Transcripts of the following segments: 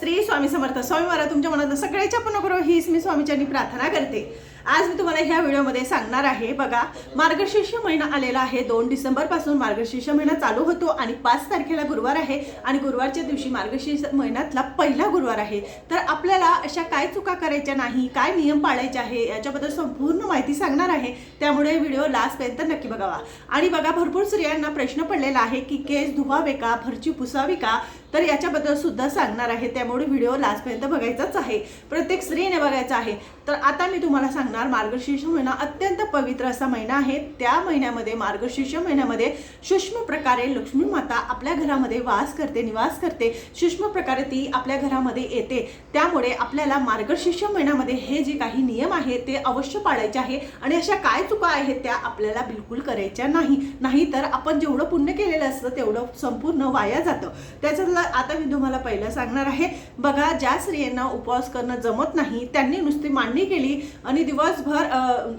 श्री स्वामी समर्थ. स्वामी महाराज तुमच्या मनात सगळ्याच्या पण करो हीच मी स्वामीच्यांनी प्रार्थना करते. आज मी तुम्हाला ह्या व्हिडिओमध्ये सांगणार आहे बघा मार्गशीर्ष महिना आलेला आहे दोन डिसेंबरपासून मार्गशीर्ष महिना चालू होतो आणि पाच तारखेला गुरुवार आहे आणि गुरुवारच्या दिवशी मार्गशीर्ष महिन्यातला पहिला गुरुवार आहे. तर आपल्याला अशा काय चुका करायच्या नाही काय नियम पाळायचे आहे याच्याबद्दल संपूर्ण माहिती सांगणार आहे. त्यामुळे व्हिडिओ लास्टपर्यंत नक्की बघावा. आणि बघा भरपूर स्त्रियांना प्रश्न पडलेला आहे की केस धुवावे का फरची पुसावी का? तर याच्याबद्दल सुद्धा सांगणार आहे. त्यामुळे व्हिडिओ लास्टपर्यंत बघायचाच आहे. प्रत्येक स्त्रीने बघायचा आहे. तर आता मी तुम्हाला सांगणार मार्गशीर्ष महिना अत्यंत पवित्र असा महिना आहे. त्या महिन्यामध्ये मार्गशीर्ष महिन्यामध्ये सूक्ष्म प्रकारे लक्ष्मी माता आपल्या घरामध्ये वास करते निवास करते. सूक्ष्म प्रकारे ती आपल्या घरामध्ये येते. त्यामुळे आपल्याला मार्गशीर्ष महिन्यामध्ये हे जे काही नियम आहेत ते अवश्य पाळायचे आहे. आणि अशा काय चुका आहेत त्या आपल्याला बिलकुल करायच्या नाही. नाहीतर आपण जेवढं पुण्य केलेलं असतं तेवढं संपूर्ण वाया जातं. त्याच्यातला आता मी तुम्हाला पहिलं सांगणार आहे. बघा ज्या स्त्रियांना उपवास करणं जमत नाही त्यांनी नुसती मांडणी केली आणि दिवस दिवसभर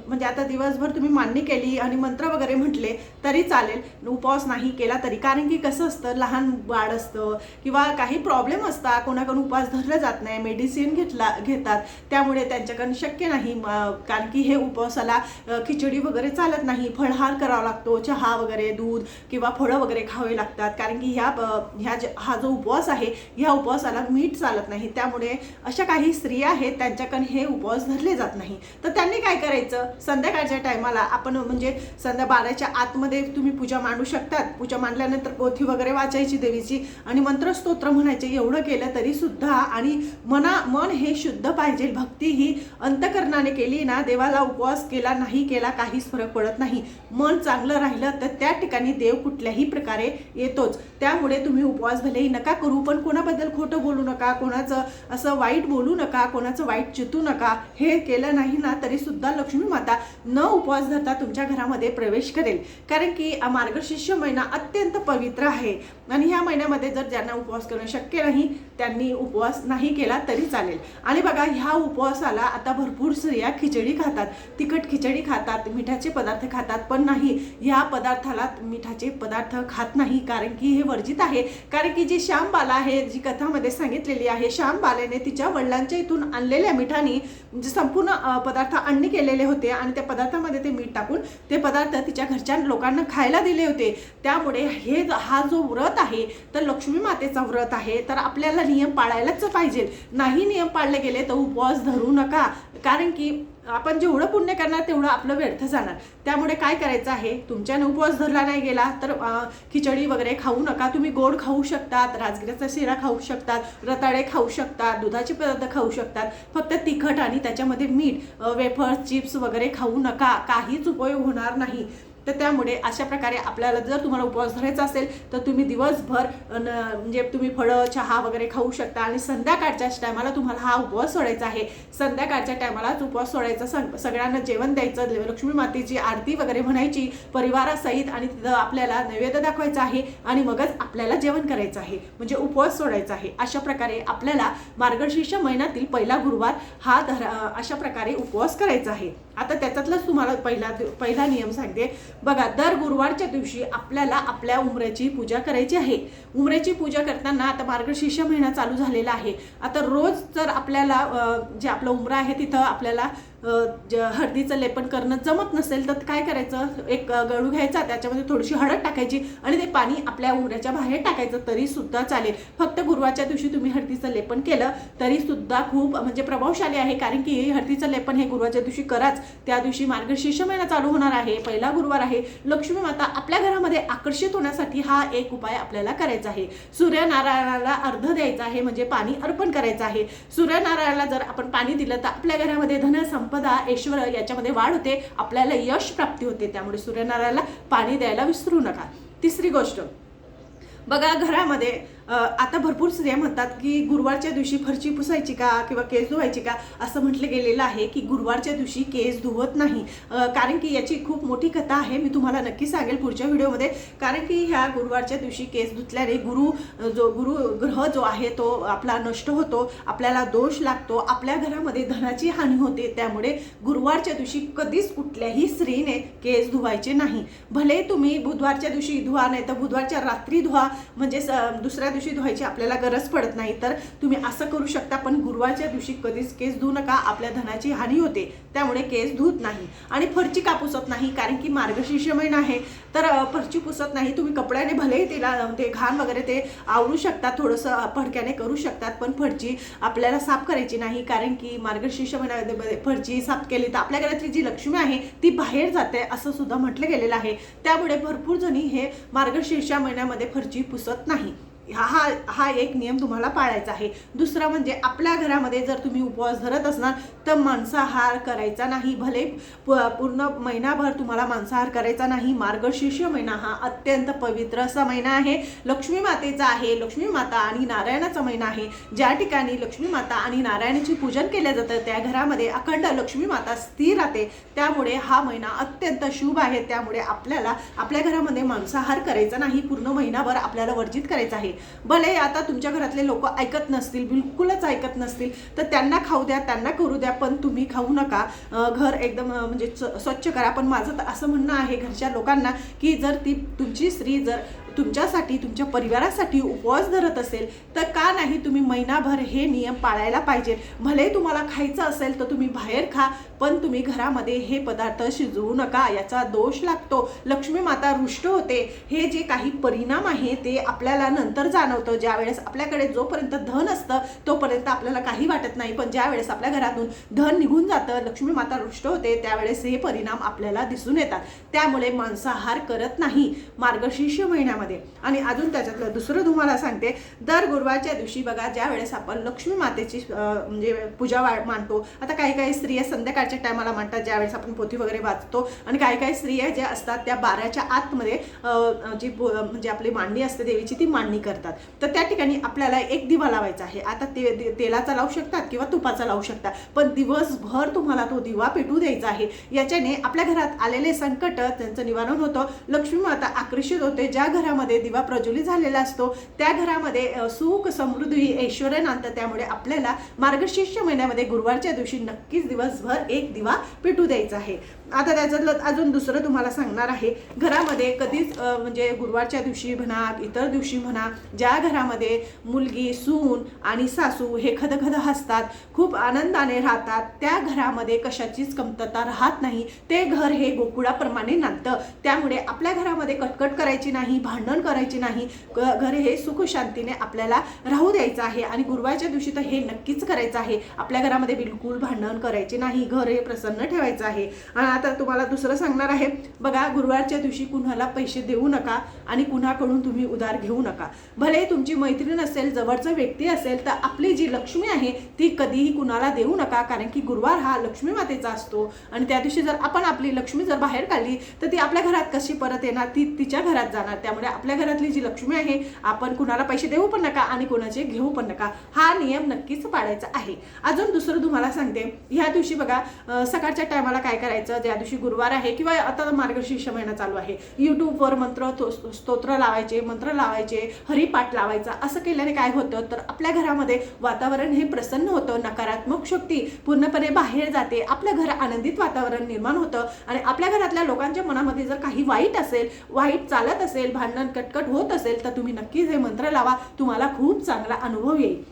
म्हणजे आता दिवसभर तुम्ही मांडणी केली आणि मंत्र वगैरे म्हटले तरी चालेल. उपवास नाही केला तरी. कारण की कसं असतं लहान बाळ असतं किंवा काही प्रॉब्लेम असतात कोणाकडून उपवास धरला जात नाही मेडिसिन घेतला घेतात त्यामुळे त्यांच्याकडून शक्य नाही. कारण की हे उपवासाला खिचडी वगैरे चालत नाही. फळहार करावा लागतो चहा वगैरे दूध किंवा फळं वगैरे खावे लागतात. कारण की ह्या ब- ह्या हा जो उपवास आहे ह्या उपवासाला मीठ चालत नाही. त्यामुळे अशा काही स्त्रिया आहेत त्यांच्याकडून हे उपवास धरले जात नाही. तर त्यांनी काय करायचं? संध्याकाळच्या टायमाला आपण म्हणजे संध्या बाराच्या आतमध्ये तुम्ही पूजा मांडू शकतात. पूजा मांडल्यानंतर पोथी वगैरे वाचायची देवीची आणि मंत्रस्तोत्र म्हणायचे एवढं केलं तरी सुद्धा आणि मना मन हे शुद्ध पाहिजे. भक्ती ही अंतकरणाने केली ना देवाला उपवास केला नाही केला काहीच फरक पडत नाही. मन चांगलं राहिलं तर त्या ठिकाणी देव कुठल्याही प्रकारे येतोच. त्यामुळे तुम्ही उपवास भलेही नका करू पण कोणाबद्दल खोटं बोलू नका कोणाचं असं वाईट बोलू नका कोणाचं वाईट चितू नका. हे केलं नाही ना तरी सुद्धा लक्ष्मी माता न उपवास धरता तुमच्या घरामध्ये प्रवेश करेल. कारण की मार्गशीर्ष महिना अत्यंत पवित्र आहे. आणि ह्या महिन्यामध्ये जर ज्यांना उपवास करणं शक्य नाही त्यांनी उपवास नाही केला तरी चालेल. आणि बघा ह्या उपवासाला आता भरपूर स्त्रिया खिचडी खातात. तिखट खिचडी खातात मिठाचे पदार्थ खातात पण नाही ह्या पदार्थाला मिठाचे पदार्थ खात नाही. कारण की हे वर्जित आहे. कारण की जी श्यामबाला आहे जी कथामध्ये सांगितलेली आहे श्यामबालेने तिच्या वडिलांच्या इथून आणलेल्या मिठाने संपूर्ण पदार्थ पदार्थ आणणे केलेले होते आणि त्या पदार्थामध्ये ते मीठ टाकून ते पदार्थ तिच्या घरच्या लोकांना खायला दिले होते. त्यामुळे हे ज- हा जो व्रत आहे तर लक्ष्मी मातेचा व्रत आहे. तर आपल्याला नियम पाळायलाच पाहिजे नाही नियम पाळले गेले तर उपवास धरू नका. कारण की आपण जेवढं पुण्य करणार तेवढं आपलं व्यर्थ जाणार. त्यामुळे काय करायचं आहे? तुमच्याने उपवास धरला नाही गेला तर खिचडी वगैरे खाऊ नका. तुम्ही गोड खाऊ शकतात राजगिऱ्याचा शिरा खाऊ शकतात रताळे खाऊ शकतात दुधाचे पदार्थ खाऊ शकतात. फक्त तिखट आणि त्याच्यामध्ये मीठ वेफर्स चिप्स वगैरे खाऊ नका. काहीच उपयोग होणार नाही. तर त्यामुळे अशा प्रकारे आपल्याला जर तुम्हाला उपवास धरायचा असेल तर तुम्ही दिवसभर म्हणजे तुम्ही फळं चहा वगैरे खाऊ शकता आणि संध्याकाळच्या टायमाला तुम्हाला हा उपवास सोडायचा आहे. संध्याकाळच्या टायमालाच उपवास सोडायचा सग सगळ्यांना जेवण द्यायचं लक्ष्मी मातेची आरती वगैरे म्हणायची परिवारासहित आणि तिथं आपल्याला नैवेद्य दाखवायचा आहे आणि मगच आपल्याला जेवण करायचं आहे. म्हणजे उपवास सोडायचा आहे. अशा प्रकारे आपल्याला मार्गशीर्ष महिन्यातील पहिला गुरुवार हा धरा अशा प्रकारे उपवास करायचा आहे. आता त्याच्यातलाच तुम्हाला पहिला पहिला नियम सांगते. बघा दर गुरुवारच्या दिवशी आपल्याला आपल्या उमऱ्याची पूजा करायची आहे. उमऱ्याची पूजा करताना आता मार्गशीर्ष महिना चालू झालेला आहे. आता रोज जर आपल्याला जे आपलं उमरा आहे तिथं आपल्याला ज- हळदीचं लेपन करणं जमत नसेल तर काय करायचं? एक गळू घ्यायचा त्याच्यामध्ये थोडीशी हळद टाकायची आणि ते पाणी आपल्या उमऱ्याच्या बाहेर टाकायचं तरी सुद्धा चालेल. फक्त गुरुवारच्या दिवशी तुम्ही हळदीचं लेपन केलं तरी सुद्धा खूप म्हणजे प्रभावशाली आहे. कारण की हळदीचं लेपन हे गुरुवारच्या दिवशी कराच. त्या दिवशी मार्गशीर्ष महिना चालू होणार आहे. पहिला गुरुवार आहे. लक्ष्मी माता आपल्या घरामध्ये आकर्षित होण्यासाठी हा एक उपाय आपल्याला करायचा आहे. सूर्यनारायणाला अर्ध द्यायचा आहे म्हणजे पाणी अर्पण करायचं आहे. सूर्यनारायणाला जर आपण पाणी दिलं तर आपल्या घरामध्ये धन संपदा ऐश्वर याच्यामध्ये वाढ होते आपल्याला यश प्राप्ती होते. त्यामुळे सूर्यनारायणाला पाणी द्यायला विसरू नका. तिसरी गोष्ट बघा घरामध्ये आता भरपूर स्त्रिया म्हणतात की गुरुवारच्या दिवशी फरची पुसायची का किंवा केस धुवायची का असं म्हटलं गेलेलं आहे की गुरुवारच्या दिवशी केस धुवत नाही. कारण की याची खूप मोठी कथा आहे. मी तुम्हाला नक्की सांगेल पुढच्या व्हिडिओमध्ये. कारण की ह्या गुरुवारच्या दिवशी केस धुतल्याने गुरु जो गुरु ग्रह जो आहे तो आपला नष्ट होतो आपल्याला दोष लागतो आपल्या घरामध्ये धनाची हानी होते. त्यामुळे गुरुवारच्या दिवशी कधीच कुठल्याही स्त्रीने केस धुवायचे नाही. भले तुम्ही बुधवारच्या दिवशी धुवा नाही तर बुधवारच्या रात्री धुवा म्हणजे स- दुसऱ्या दिवशी धुवायची आपल्याला गरज पडत नाही तर तुम्ही असं करू शकता पण गुरुवारच्या दिवशी कधीच केस धुवू नका. आपल्या धनाची हानी होते त्यामुळे केस धुत नाही. आणि फरची का पुसत नाही? कारण की मार्गशीर्ष महिना आहे तर फरची पुसत नाही. तुम्ही कपड्याने भलेही तिला ते घाण वगैरे ते आवरू शकतात थोडंसं फडक्याने करू शकतात पण फरची आपल्याला साफ करायची नाही. कारण की मार्गशीर्ष महिन्यामध्ये फरची साफ केली तर आपल्या घरातली जी लक्ष्मी आहे ती बाहेर जाते असं सुद्धा म्हटलं गेलेलं आहे. त्यामुळे भरपूर जणी हे मार्गशीर्ष महिन्यामध्ये फरची पुसत नाही. हा हा हा एक नियम तुम्हाला पाळायचा आहे. दुसरा म्हणजे आपल्या घरामध्ये जर तुम्ही उपवास धरत असणार तर मांसाहार करायचा नाही. भले प- पूर्ण महिनाभर तुम्हाला मांसाहार करायचा नाही. मार्गशीर्ष महिना हा अत्यंत पवित्र असा महिना आहे. लक्ष्मी मातेचा आहे. लक्ष्मी माता आणि नारायणाचा महिना आहे. ज्या ठिकाणी लक्ष्मी माता आणि नारायणाची पूजन केलं जातं त्या घरामध्ये अखंड लक्ष्मी माता स्थिर राहते. त्यामुळे हा महिना अत्यंत शुभ आहे. त्यामुळे आपल्याला आपल्या घरामध्ये मांसाहार करायचा नाही. पूर्ण महिनाभर आपल्याला वर्जित करायचा आहे. भले आता तुमच्या घरातले लोक ऐकत नसतील बिलकुलच ऐकत नसतील तर त्यांना खाऊ द्या त्यांना करू द्या पण तुम्ही खाऊ नका. घर एकदम म्हणजे स्वच्छ करा. पण माझं तर असं म्हणणं आहे घरच्या लोकांना की जर ती तुमची स्त्री जर तुमच्यासाठी तुमच्या परिवारासाठी उपवास धरत असेल तर का नाही तुम्ही महिनाभर हे नियम पाळायला पाहिजे? भले तुम्हाला खायचं असेल तर तुम्ही बाहेर खा पण तुम्ही घरामध्ये हे पदार्थ शिजवू नका याचा दोष लागतो. लक्ष्मी माता रुष्ट होते. हे जे काही परिणाम आहे ते आपल्याला नंतर जाणवतं. ज्यावेळेस आपल्याकडे जोपर्यंत धन असतं तोपर्यंत आपल्याला काही वाटत नाही. पण ज्यावेळेस आपल्या घरातून धन निघून जातं लक्ष्मी माता रुष्ट होते त्यावेळेस हे परिणाम आपल्याला दिसून येतात. त्यामुळे मांसाहार करत नाही. मार्गशीर्ष महिन्यामध्ये आणि अजून त्याच्यातलं दुसरं तुम्हाला सांगते दर गुरुवारच्या दिवशी बघा ज्या वेळेस आपण लक्ष्मी मातेची म्हणजे पूजा वा मांडतो आता काही काही स्त्रिया संध्याकाळच्या टायमाला मांडतात ज्यावेळेस आपण पोथी वगैरे वाचतो आणि काही काही स्त्रिया ज्या असतात त्या बाराच्या आतमध्ये जी म्हणजे आपली मांडणी असते देवीची ती मांडणी करतात. तर त्या ठिकाणी आपल्याला एक दिवा लावायचा आहे. आता ते तेलाचा लावू शकतात किंवा तुपाचा लावू शकतात पण दिवसभर तुम्हाला तो दिवा पेटू द्यायचा आहे. याच्याने आपल्या घरात आलेले संकट त्यांचं निवारण होतं. लक्ष्मी माता आकर्षित होते. ज्या घरामध्ये दिवा प्रज्वलित झालेला असतो. त्या घरामध्ये सुख समृद्धी ऐश्वर नांदतं त्यामुळे आपल्याला मार्गशीर्ष महिन्यामध्ये गुरुवारच्या दिवशी नक्कीच दिवसभर एक दिवा पेटू द्यायचा आहे. आता त्याच्यातलं अजून दुसरं तुम्हाला सांगणार आहे. घरामध्ये कधीच म्हणजे गुरुवारच्या दिवशी म्हणा इतर दिवशी म्हणा ज्या घरामध्ये मुलगी सून आणि सासू हे खदखद हसतात खूप आनंदाने राहतात त्या घरामध्ये कशाचीच कमतरता राहत नाही. ते घर हे गोकुळाप्रमाणे नांदतं. त्यामुळे आपल्या घरामध्ये कटकट करायची नाही भांडण करायची नाही. घर हे सुखशांतीने आपल्याला राहू द्यायचं आहे आणि गुरुवारच्या दिवशी तर हे नक्कीच करायचं आहे. आपल्या घरामध्ये बिलकुल भांडण करायचे नाही. घर हे प्रसन्न ठेवायचं आहे. आणि आता तुम्हाला दुसरं सांगणार आहे बघा गुरुवारच्या दिवशी कुणाला पैसे देऊ नका आणि कुणाकडून तुम्ही उधार घेऊ नका. भले तुमची मैत्रीण असेल जवळचा व्यक्ती असेल तर आपली जी लक्ष्मी आहे ती कधीही कुणाला देऊ नका कारण की गुरुवार हा लक्ष्मी मातेचा असतो. आणि त्या दिवशी जर आपण आपली लक्ष्मी जर बाहेर काढली तर ती आपल्या घरात कशी परत येणार? ती तिच्या घरात जाणार. त्यामुळे आपल्या घरातली जी लक्ष्मी आहे आपण कुणाला पैसे देऊ पण नका आणि कोणाचे घेऊ पण नका. हा नियम नक्कीच पाळायचा आहे. अजून दुसरं तुम्हाला सांगते. ह्या दिवशी बघा सकाळच्या टायमाला काय करायचं? ज्या दिवशी गुरुवार आहे किंवा आता मार्गशीर्ष महिना चालू आहे. यूट्यूबवर मंत्र स्तोत्र लावायचे मंत्र लावायचे हरिपाठ लावायचा असं केल्याने काय होतं? तर आपल्या घरामध्ये वातावरण हे प्रसन्न होतं नकारात्मक शक्ती पूर्णपणे बाहेर जाते आपलं घर आनंदित वातावरण निर्माण होतं आणि आपल्या घरातल्या लोकांच्या मनामध्ये जर काही वाईट असेल वाईट चालत असेल भांडण कटकट होत असेल तर तुम्ही नक्कीच हे मंत्र लावा. तुम्हाला खूप चांगला अनुभव येईल.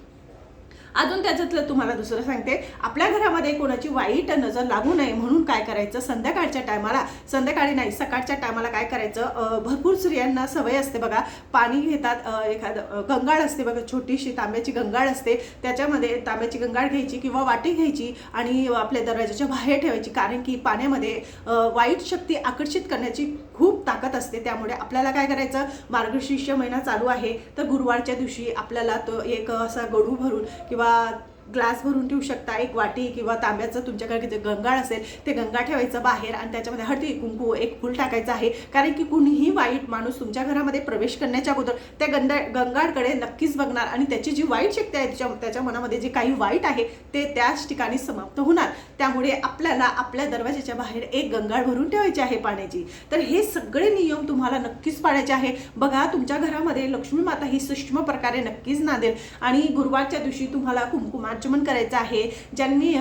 अजून त्याच्यातलं तुम्हाला दुसरं सांगते. आपल्या घरामध्ये कोणाची वाईट नजर लागू नये म्हणून काय करायचं? संध्याकाळच्या टायमाला संध्याकाळी नाही सकाळच्या टायमाला काय करायचं? भरपूर स्त्रियांना सवय असते बघा. पाणी घेतात एखादं गंगाळ असते बघा छोटीशी तांब्याची गंगाळ असते. त्याच्यामध्ये तांब्याची गंगाळ घ्यायची किंवा वाटी घ्यायची आणि आपल्या दरवाजाच्या बाहेर ठेवायची. कारण की पाण्यामध्ये वाईट शक्ती आकर्षित करण्याची खूप ताकद असते. त्यामुळे आपल्याला काय करायचं? मार्गशीर्ष महिना चालू आहे. तर गुरुवारच्या दिवशी आपल्याला तो एक असा गडू भरून किंवा ग्लास भरून ठेवू शकता एक वाटी किंवा तांब्याचं तुमच्याकडे जे गंगाळ असेल ते गंगा ठेवायचं बाहेर आणि त्याच्यामध्ये हळदी कुंकू एक फूल टाकायचं आहे. कारण की कुणीही वाईट माणूस तुमच्या घरामध्ये प्रवेश करण्याच्या अगोदर त्या गंगा गंगाळकडे नक्कीच बघणार आणि त्याची जी वाईट शक्ती आहे त्याच्या त्याच्या मनामध्ये जे काही वाईट आहे ते त्याच ठिकाणी समाप्त होणार. त्यामुळे आपल्याला आपल्या दरवाजाच्या बाहेर एक गंगाळ भरून ठेवायची आहे पाण्याची. तर हे सगळे नियम तुम्हाला नक्कीच पाळायचे आहे. बघा तुमच्या घरामध्ये लक्ष्मी माता ही सूक्ष्म प्रकारे नक्कीच नांदेल. आणि गुरुवारच्या दिवशी तुम्हाला कुंकुमा आचमन करायचं आहे. ज्यांनी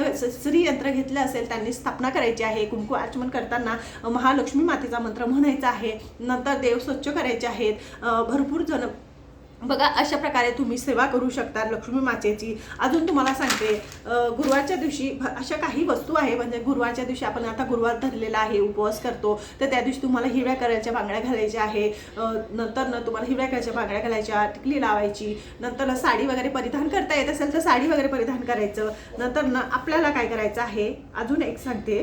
श्रीयंत्र घेतलं असेल त्यांनी स्थापना करायची आहे. कुंकू आचमन करताना महालक्ष्मी मातेचा मंत्र म्हणायचा आहे. नंतर देव स्वच्छ करायचे आहेत. भरपूर जण बघा अशा प्रकारे तुम्ही सेवा करू शकता लक्ष्मी मातेची. अजून तुम्हाला सांगते गुरुवारच्या दिवशी अशा काही वस्तू आहे म्हणजे गुरुवारच्या दिवशी आपण आता गुरुवार धरलेला आहे उपवास करतो तर त्या दिवशी तुम्हाला हिरव्या कलरच्या बांगड्या घालायच्या आहे नंतर ना तुम्हाला हिरव्या कलरच्या बांगड्या घालायच्या टिकली लावायची. नंतर ना साडी वगैरे परिधान करता येत असेल तर साडी वगैरे परिधान करायचं. नंतर ना आपल्याला काय करायचं आहे अजून एक सांगते.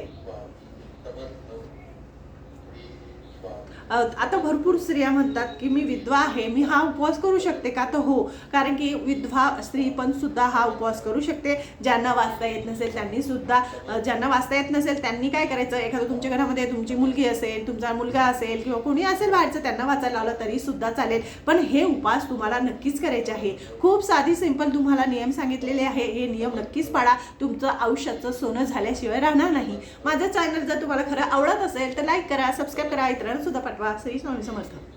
आता भरपूर स्त्रिया म्हणतात की मी विधवा आहे मी हा उपवास करू शकते का? तर हो कारण की विधवा स्त्री पण सुद्धा हा उपवास करू शकते. ज्यांना वाचता येत नसेल त्यांनी सुद्धा ज्यांना वाचता येत नसेल त्यांनी काय करायचं? एखादं तुमच्या घरामध्ये तुमची मुलगी असेल तुमचा मुलगा असेल किंवा कोणी असेल बाहेरचं त्यांना वाचायला लावलं तरी सुद्धा चालेल. पण हे उपवास तुम्हाला नक्कीच करायचे आहे. खूप साधी सिंपल तुम्हाला नियम सांगितलेले आहे. हे नियम नक्कीच पाळा. तुमचं आयुष्याचं सोनं झाल्याशिवाय राहणार नाही. माझं चॅनल जर तुम्हाला खरं आवडत असेल तर लाईक करा सबस्क्राईब करा इतरांना सुद्धा पाठवा. श्री स्वामी समर्थ